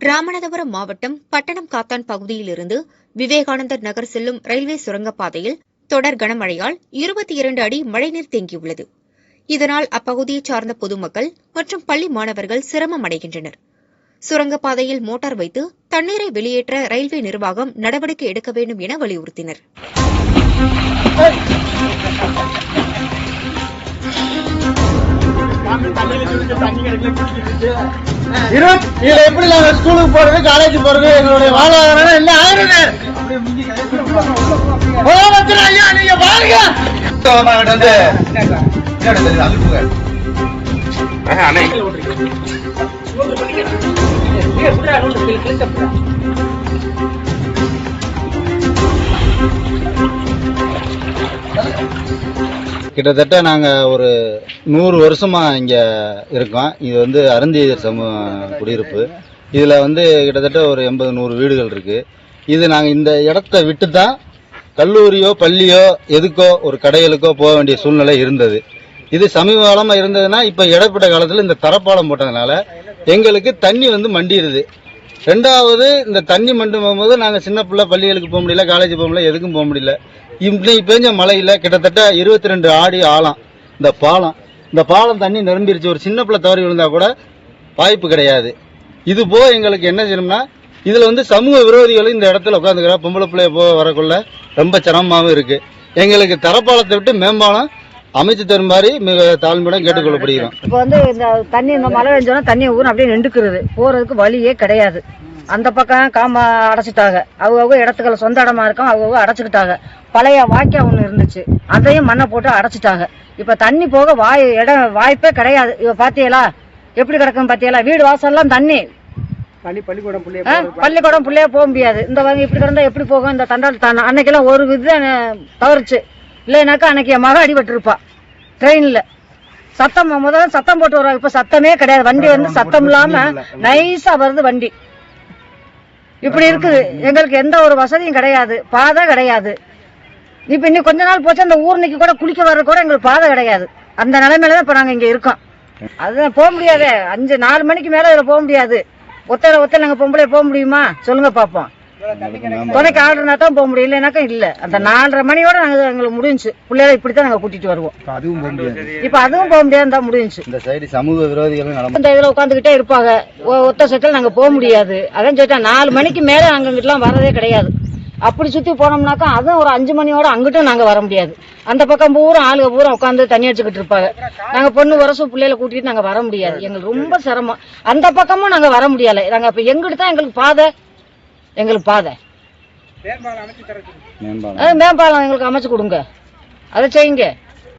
ராமநாதபுரம் மாவட்டம் பட்டணம் காத்தான் பகுதியிலிருந்து விவேகானந்தர் நகர் செல்லும் ரயில்வே சுரங்கப்பாதையில் தொடர் கனமழையால் இருபத்தி இரண்டு அடி மழைநீர் தேங்கியுள்ளது. இதனால் அப்பகுதியைச் சார்ந்த பொதுமக்கள் மற்றும் பள்ளி மாணவர்கள் சிரமம் அடைகின்றனர் சுரங்கப்பாதையில் மோட்டார் வைத்து தண்ணீரை வெளியேற்ற ரயில்வே நிர்வாகம் நடவடிக்கை எடுக்க வேண்டும் என வலியுறுத்தினர். இருபத்தி இதுல எப்படி நாங்க ஸ்கூலுக்கு போறது காலேஜ் போறது எங்களுடைய வாழ்வாதாரம் என்ன? ஆகுறது முதலமைச்சர் ஐயா நீங்க பாருங்க. வந்து அனுப்புங்க கிட்டத்தட்ட நாங்கள் ஒரு நூறு வருஷமாக இங்கே இருக்கோம். இது வந்து அருந்தியர் சமூக குடியிருப்பு. இதில் வந்து கிட்டத்தட்ட ஒரு எண்பது நூறு வீடுகள் இருக்குது இது நாங்கள் இந்த இடத்த விட்டு தான் கல்லூரியோ பள்ளியோ எதுக்கோ ஒரு கடைகளுக்கோ போக வேண்டிய சூழ்நிலை இருந்தது. இது சமீப காலமாக இருந்ததுன்னா இப்போ இடைப்பட்ட காலத்தில் இந்த தரப்பாலம் போட்டதுனால எங்களுக்கு தண்ணி வந்து மண்டிடுது. ரெண்டாவது இந்த தண்ணி மண்டும் போகும்போது நாங்கள் சின்ன பிள்ளை பள்ளிகளுக்கு போக முடியல காலேஜ் போக முடியல எதுக்கும் போக முடியல. இன்னைக்கு பெஞ்ச மழையில கிட்டத்தட்ட இருபத்தி ரெண்டு ஆடி ஆழம். இந்த பாலம். இந்த பாலம் தண்ணி நிரம்பிருச்சு. ஒரு சின்ன பிள்ளை தவறி விழுந்தா கூட வாய்ப்பு கிடையாது. இது போக எங்களுக்கு என்ன செய்யணும்னா இதுல வந்து சமூக விரோதிகளும் இந்த இடத்துல உட்காந்துக்கிற பொம்பளை பிள்ளைய போக வரக்குள்ள ரொம்ப சிரமமாகவும் இருக்கு. எங்களுக்கு தரப்பாலத்தை விட்டு மேம்பாலம் அமைச்சு தரும் மாதிரி மிக தாழ்மையுடன் கேட்டுக்கொள்ளப்படுகிறோம். இப்போ வந்து இந்த தண்ணி இந்த மழை பெஞ்சோன்னா தண்ணி ஊரும் அப்படியே நின்றுக்கிறது. போறதுக்கு வழியே கிடையாது. அந்த பக்கம் காம அடைச்சிட்டாங்க. அவங்க இடத்துக்களை சொந்த இடமா இருக்கும் அவங்க அடைச்சிக்கிட்டாங்க. பழைய வாய்க்கா ஒன்று இருந்துச்சு. அதையும் மண்ணை போட்டு அடைச்சிட்டாங்க. இப்போ தண்ணி போக வாய் இடம் வாய்ப்பே கிடையாது. இப்போ பாத்தியலா? எப்படி கிடக்கும் பாத்தியலா? வீடு வாசல்லாம் தண்ணி. பள்ளி பள்ளிக்கூடம் பிள்ளைய ஆ, பள்ளிக்கூடம் பிள்ளைய போக முடியாது. இந்த வகை இப்படி கிடந்தா எப்படி போகும்? இந்த தண்டால் தானே. அன்னைக்கெல்லாம் ஒரு இது தவறுச்சு. இல்லைனாக்கா அன்னைக்கு என் மக அடிபட்டிருப்பா. ட்ரெயின்ல. சத்தம் முதல்ல சத்தம் போட்டு வருவாங்க இப்ப சத்தமே கிடையாது. வண்டி வந்து சத்தம் இல்லாம நைஸா வருது வண்டி. இப்படி இருக்குது. எங்களுக்கு எந்த ஒரு வசதியும் கிடையாது. பாதை கிடையாது. இப்போ இன்னும் கொஞ்ச நாள் போச்சு அந்த ஊர்னிக்கு கூட குளிக்க வர்றது கூட எங்களுக்கு பாதை கிடையாது. அந்த நிலைமையில தான் இப்போ நாங்கள் இங்கே இருக்கோம். அதுதான் போக முடியாது. அஞ்சு நாலு மணிக்கு மேலே இதில் போக முடியாது. ஒத்தரை ஒத்தரை நாங்கள் பொம்பளை போக முடியுமா? சொல்லுங்க பார்ப்போம் துணைக்கு தான் போக முடியும் இல்லைனாக்கா இல்ல. அந்த நாலரை மணியோட நாங்க எங்களுக்கு முடிஞ்சுச்சு பிள்ளைகளை இப்படித்தான் நாங்க கூட்டிட்டு வருவோம். அதுவும் போக முடியாது. இப்ப அதுவும் போக முடியாது தான் முடிஞ்சுச்சு இந்த சைடு சமூக விரோதிகளும் நடந்து இந்த இதுல உட்காந்துக்கிட்டே இருப்பாங்க. ஒத்த செட்டில் நாங்க போக முடியாது. அதான் சொல்லிட்டேன் நாலு மணிக்கு மேல நாங்க இங்கிட்டலாம் வரதே கிடையாது. அப்படி சுத்தி போனோம்னாக்கா அதுவும் ஒரு அஞ்சு மணியோட அங்கிட்டும் நாங்க வர முடியாது. அந்த பக்கம் பூரா ஆளுக பூரா உட்காந்து தண்ணி அடிச்சுக்கிட்டு இருப்பாங்க. நாங்க பொண்ணு வரசும் பிள்ளைகளை கூட்டிட்டு நாங்க வர முடியாது. எங்களுக்கு ரொம்ப சிரமம். அந்த பக்கமும் நாங்க வர முடியல. நாங்க அப்ப எங்கிட்டு தான் எங்களுக்கு பாதை எங்களுக்கு பாதை. மேம்பாலம் எங்களுக்கு அமைச்சு கொடுங்க. அதை செய்யுங்க.